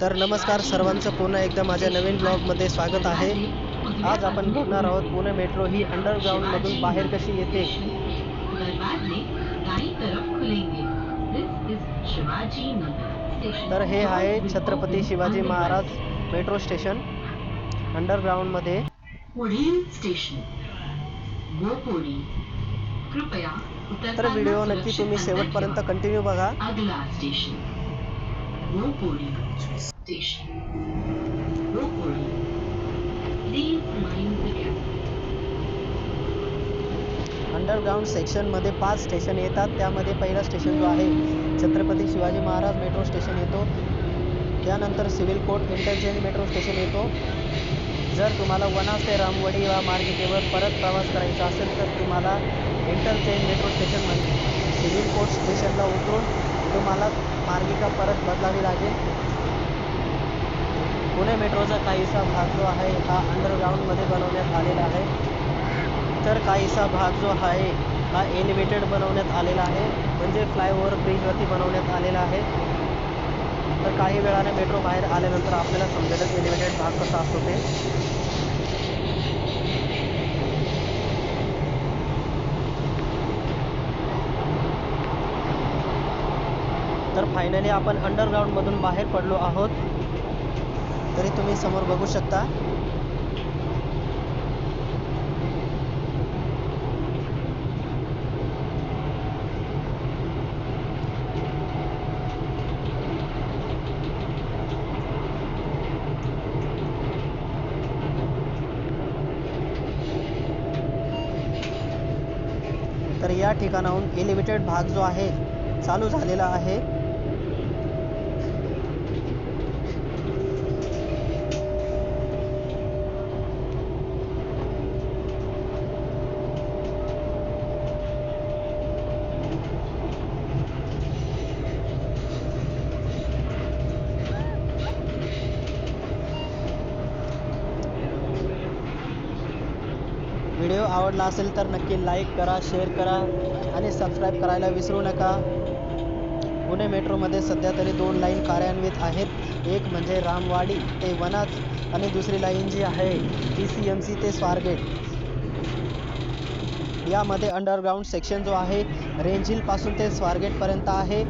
तर नमस्कार सर्वांचं. पुन्हा एकदा माझ्या नवीन ब्लॉगमध्ये स्वागत आहे. आज आपण बघणार आहोत पुणे मेट्रो ही अंडरग्राऊंडमधून बाहेर कशी येते. तर हे आहे छत्रपती शिवाजी महाराज मेट्रो स्टेशन अंडरग्राऊंडमध्ये. पुढील स्टेशन कृपया तर व्हिडिओ नक्की तुम्ही शेवटपर्यंत कंटिन्यू बघा. अगला station Gopuri station. Gopuri Leave mind the gap. Underground सेक्शनमध्ये पाच स्टेशन येतात त्यामध्ये पहिला स्टेशन जो आहे छत्रपती शिवाजी महाराज मेट्रो स्टेशन येतो त्यानंतर civil court interchange metro station येतो जर तुम्हाला वनास ते रामवडी या मार्गिकेवर परत प्रवास करायचा असेल तर तुम्हाला इंटरचेंज मेट्रो स्टेशनमध्ये सिव्हिल कोर्ट स्टेशनला उतरून तुम्हाला मार्गिका परत बदलावी लागेल. पुणे मेट्रोचा काहीसा भाग जो आहे हा अंडरग्राऊंडमध्ये बनवण्यात आलेला आहे. तर काहीसा भाग जो आहे हा एलिव्हेटेड बनवण्यात आलेला आहे. म्हणजे फ्लायओव्हर ब्रिजवरती बनवण्यात आलेला आहे. तर काही वेळाने मेट्रो बाहेर आल्यानंतर आपल्याला समजेलच एलिव्हेटेड भाग कसा असतो ते. तर फायनली आपण अंडरग्राऊंडमधून बाहेर पडलो आहोत. तरी तुम्ही समोर बघू शकता. तर या ठिकाणाहून एलिव्हेटेड भाग जो आहे चालू झालेला आहे. व्हिडिओ आवडला असेल तर नक्की लाईक करा शेअर करा आणि सबस्क्राईब करायला विसरू नका. पुणे मेट्रोमध्ये सध्या तरी दोन लाईन कार्यान्वित आहेत. एक म्हणजे रामवाडी ते वनाज आणि दुसरी लाईन जी आहे टी सी एम सी ते स्वारगेट. यामध्ये अंडरग्राऊंड सेक्शन जो आहे रेंजिलपासून ते स्वारगेटपर्यंत आहे.